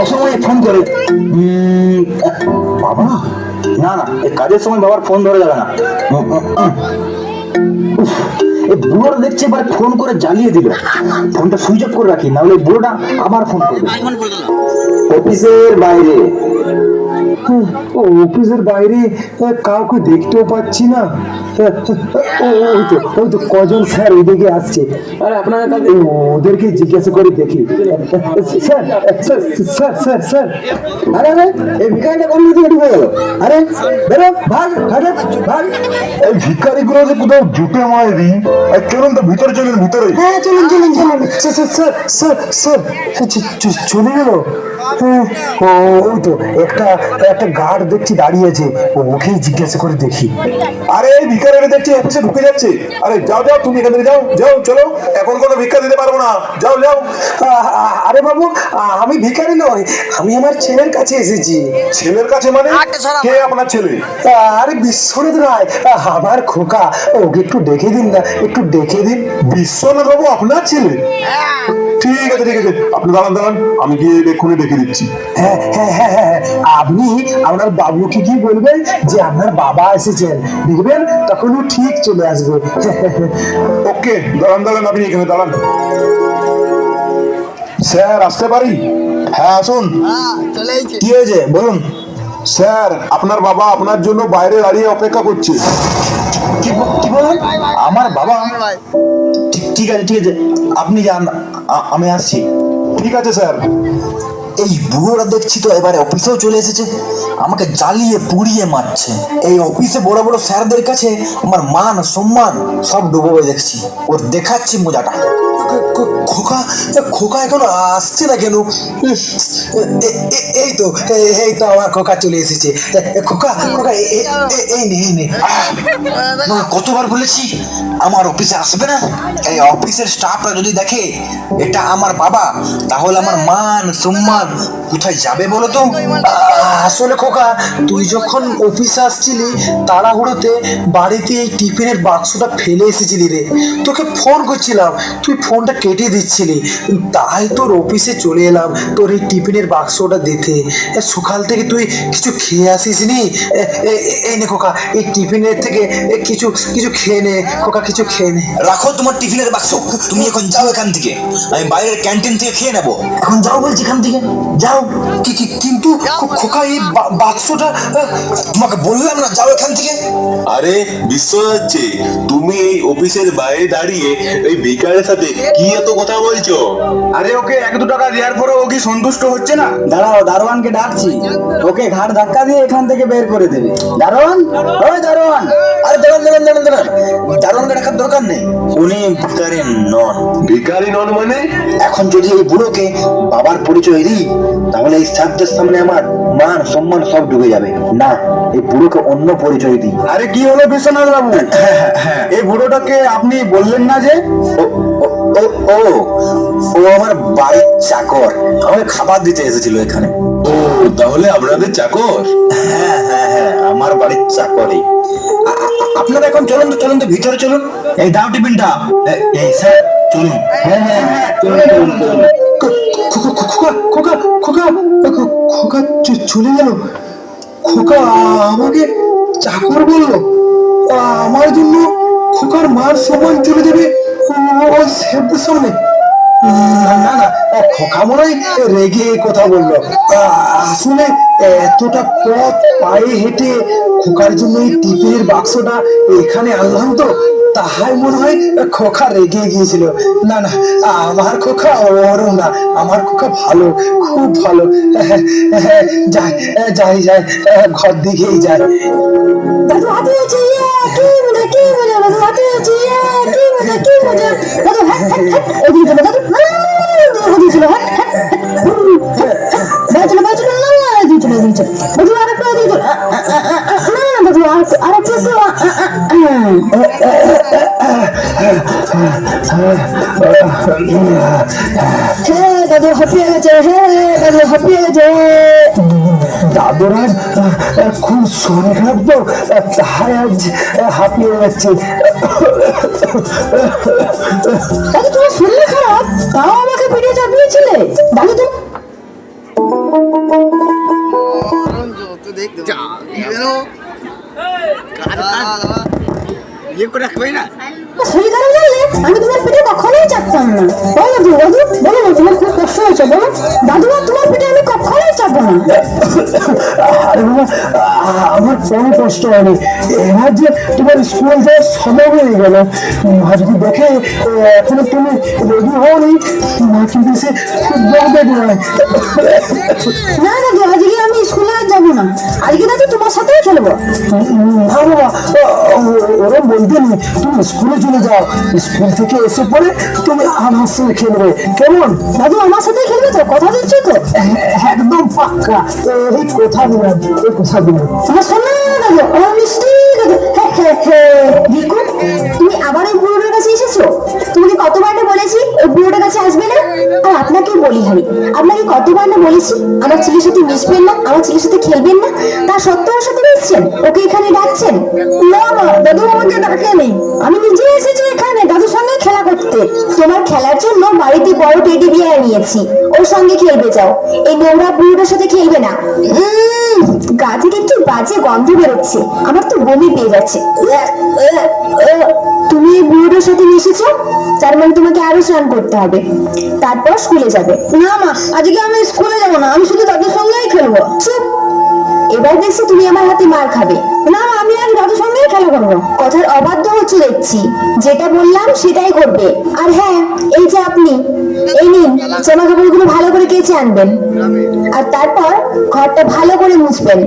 অসময়ে ফোন করে বাবা না না এই কাজের সময় বাবার ফোন ধরে যাবে না। এই বুড়োটা দেখছে এবার ফোন করে জ্বালিয়ে দিল। ফোনটা সুইচ অফ করে রাখি নাহলে এই বুড়োটা আবার ফোন করবে। অফিসের বাইরে। অফিসের বাইরে কাউকে দেখতেও পাচ্ছি না। ওই তো ওই তো কজন স্যার ওইদিকে আসছে। আরে আপনারা কাছে ওদেরকে জিজ্ঞাসা করে দেখি। Sir sir sir sir sir. আরে আরে এই ভিকারিটা কোন দিকে ঢুকে গেল? আরে বেরো ভাগ ভাগ ভাগ। এই ভিখারিগুলো যে কোথাও জুটে মায়েরি চলুন তো ভিতরে চলুন ভিতরে। হ্যাঁ চলুন চলুন চলুন। স্যার স্যার স্যার স্যার চলে গেল। ও ওই তো একটা একটা গার্ড দেখছি দাঁড়িয়ে আছে ও ওকেই জিজ্ঞাসা করে দেখি। আরে ভিখারিটা দেখছি অফিসে ঢুকে যাচ্ছে। আরে যাও যাও তুমি এখান থেকে যাও যাও চলো। এখন কোনো ভিক্ষা দিতে পারব না। যাও যাও। আরে বাবু আমি ভিখারি নই আমি আমার ছেলের কাছে এসেছি। ছেলের কাছে মানে? কে আপনার ছেলে? আরে বিশ্বনাথ রায় আমার খোকা। ওকে একটু দেখে দিন না একটু দেখে দিন। বিশ্বনাথ বাবু আপনার ছেলে? ঠিক আছে ঠিক আছে। আপনি দাঁড়ান দাঁড়ান। আমি গিয়ে এক্ষুনি দেখে দিচ্ছি। হ্যাঁ হ্যাঁ হ্যাঁ হ্যাঁ। আপনি আপনার বাবুকে কি বলবেন যে আপনার বাবা এসেছেন। দেখবেন তখন ও ঠিক চলে আসবে। ওকে দাঁড়ান দাঁড়ান আপনি এখানে দাঁড়ান। স্যার আসতে পারি? হ্যাঁ আসুন। কি হয়েছে? বলুন। স্যার আপনার বাবা আপনার জন্য বাইরে দাঁড়িয়ে অপেক্ষা করছে। কি ব- কি বললেন? আমার বাবা? ঠিক ঠিক আছে ঠিক আছে। আপনি যান আমি আসছি। ঠিক আছে স্যার। এই বুড়োরা দেখছি তো এবারে অফিসেও চলে এসেছে। আমাকে জ্বালিয়ে, পুড়িয়ে মারছে। এই অফিসে বড় বড় স্যারদের কাছে আমার মান, সম্মান সব ডুবোবে দেখছি। ওর দেখাচ্ছি মজাটা। খোকা? খোকা এখন আসছে না কেন? এই তো এই তো আমার খোকা চলে এসেছে। খোকা খোকা এই নে এই নে। কতবার বলেছি, আমার অফিসে আসবে না? এই অফিসের স্টাফরা যদি দেখে এটা আমার বাবা, তাহলে আমার মান সম্মান কোথায় যাবে বলো তো? আসলে খোকা, তুই যখন অফিসে আসছিলি, তাড়াহুড়োতে বাড়িতে এই টিফিনের বাক্সটা ফেলে এসেছিলি রে। তোকে ফোন করছিলাম, তুই ফোনটা কেটে দিচ্ছিলি। তাই তোর অফিসে চলে এলাম তোর এই টিফিনের বাক্সটা দিতে। সকাল থেকে তুই কিছু খেয়ে আসিস নি? এই নে খোকা এই টিফিনের থেকে এ, কিছু কিছু খেয়ে নে খোকা কিছু খেয়ে নে। রাখো তোমার টিফিনের বাক্স তুমি এখন যাও এখান থেকে। আমি বাইরের ক্যান্টিন থেকে খেয়ে নেব। এখন যাও বলছি এখান থেকে। যাও। কি- কি- কিন্তু খোকা এই বাক্সটা তোমাকে বললাম না যাও এখান থেকে। আরে বিশ্ব যাচ্ছে তুমি এই অফিসের বাইরে দাঁড়িয়ে এই ভিকারের সাথে কি এত কথা বলছো? আরে ওকে এক দু টাকা দেওয়ার পরে ও কি সন্তুষ্ট হচ্ছে না? দাঁড়াও দারোয়ানকে ডাকছি। ওকে ঘাট ধাক্কা দিয়ে এখান থেকে বের করে দেবে। দারোয়ান? ওই দারোয়ান! আরে দাঁড়ান দাঁড়ান দাঁড়ান দাঁড়ান। দারোয়ানকে ডাকার দরকার নেই। উনি ভিকারি নন। ভিকারি নন মানে? এখন যদি এই বুড়োকে বাবার পরিচয় দিই তাহলে এই স্যারদের সামনে আমার মান সম্মান সব ডুবে যাবে। না এই বুড়োকে অন্য পরিচয় দিই আরে কি হলো বিশ্বনাথ বাবু? এই বুড়োটাকে আপনি বললেন না যে? ও ও- ও আমার বাড়ির চাকর। আমাকে খাবার দিতে এসেছিল এখানে। ও তাহলে আপনাদের চাকর? হ্যাঁ হ্যাঁ হ্যাঁ আমার বাড়ির চাকরই। আপনারা এখন চলুন তো চলুন তো ভিতরে চলুন। এই দাও টিফিনটা। এই স্যার চলুন। হ্যাঁ হ্যাঁ হ্যাঁ চলুন চলুন চলুন। খোকা খোকা খোকা খোকা চলে গেল। খোকা আমাকে চাকর বলল আমার জন্য খোকার মার সময় চলে যাবে ও- সেবদের সামনে। না না খোকা মনে হয় রেগে কথা বলল। আসলে এতটা পথ পায়ে হেঁটে খোকার জন্য এই টিফিনের বাক্সটা এখানে আনলাম তো তাহাই মনে হয় খোখা রেগে গিয়েছিল না না আমার খোখা ওরম না আমার খোখা ভালো খুব ভালো যাই যাই যাই ঘর দিকেই যাই ইয়ে কি মজা কি মজা ইয়ে কি মজা কি মজা হ্যাঁ হ্যাঁ হ্যাঁ ওদিকে হ্যাঁ হ্যাঁ হ্যাঁ চলো আহ, আহ, আহ, আহ, না হ্যাঁ দাদু হাঁপিয়ে গেছে হ্যাঁ দাদু হাঁপিয়ে গেছে। দাদুরাজ খুব শরীর খারাপ তো তাই আজ হাঁপিয়ে যাচ্ছে আমি তোমার পেটে কখনোই চাপতাম না। বলো দাদু দাদু বলো না তোমার খুব কষ্ট হয়েছে বলো। দাদু আর তোমার পেটে আমি কখনোই চাপবো না। আরে বাবা আমার কোনো কষ্ট হয়নি। এবার যে তোমার স্কুল যাওয়ার সময় হয়ে গেল। মা যদি দেখে এখনও তুমি রেডি হওনি মা কিন্তু এসে খুব নয় না দাদু আজকে আমি স্কুলে আর যাব না আজকে দাদু তোমার সাথেই খেলব। না বাবা ওরা বলতে নেই তুমি স্কুলে চলে যাও। স্কুল থেকে এসে পরে তুমি আমার সঙ্গে খেলবে। কেমন? দাদু আমার সাথেই খেলবে তো? কথা দিচ্ছ তো? একদম পাক্কা। এই কথা দিলাম এই কথা দিলাম। আমার শোনো দাদু। আমার মিষ্টি দাদু। হ্যাঁ হ্যাঁ হ্যাঁ তুমি আবার বুড়োটার কাছে এসেছ? কতবার না বলেছি ওই বুড়োটার কাছে আসবে না? আর আপনাকে বলি হারি আপনাকে কতবার না বলেছি? আমার ছেলের সাথে মিশবেন না, আমার ছেলের সাথে খেলবেন না। তা ওর সাথে মিশছেন ওকে এখানে ডাকছেন? না দাদু আমাকে আমি নিজে এসেছি এখানে, দাদুর সঙ্গে খেলা করতে। তোমার খেলার জন্য বাড়িতে বড় টেডি বিয়ার নিয়েছি। ওর সঙ্গে খেলবে যাও। এই নোংরা বুড়োটার সাথে খেলবে না। উম, গা থেকে একটু বাজে গন্ধ বেরোচ্ছে। আমার তো বমি পেয়ে যাচ্ছে। তুমি এই বুড়োটার সাথে মিশেছো? তার মানে তোমাকে আরও স্নান করতে হবে। তারপর স্কুলে যাবে। না মা আজকে আমি স্কুলে যাব না আমি শুধু তাদের সঙ্গেই খেলব। চুপ! এবার দেখছি তুমি আমার হাতে মার খাবে। না, আমি আর দাদুর সঙ্গেই খেলা করব কথার অবাধ্য হচ্ছে দেখছি। যেটা বললাম সেটাই করবে আর হ্যাঁ এই যে আপনি, এই নিন, জামা কাপড়গুলো ভালো করে কেচে আনবেন। আর তারপর ঘরটা ভালো করে মুছবেন।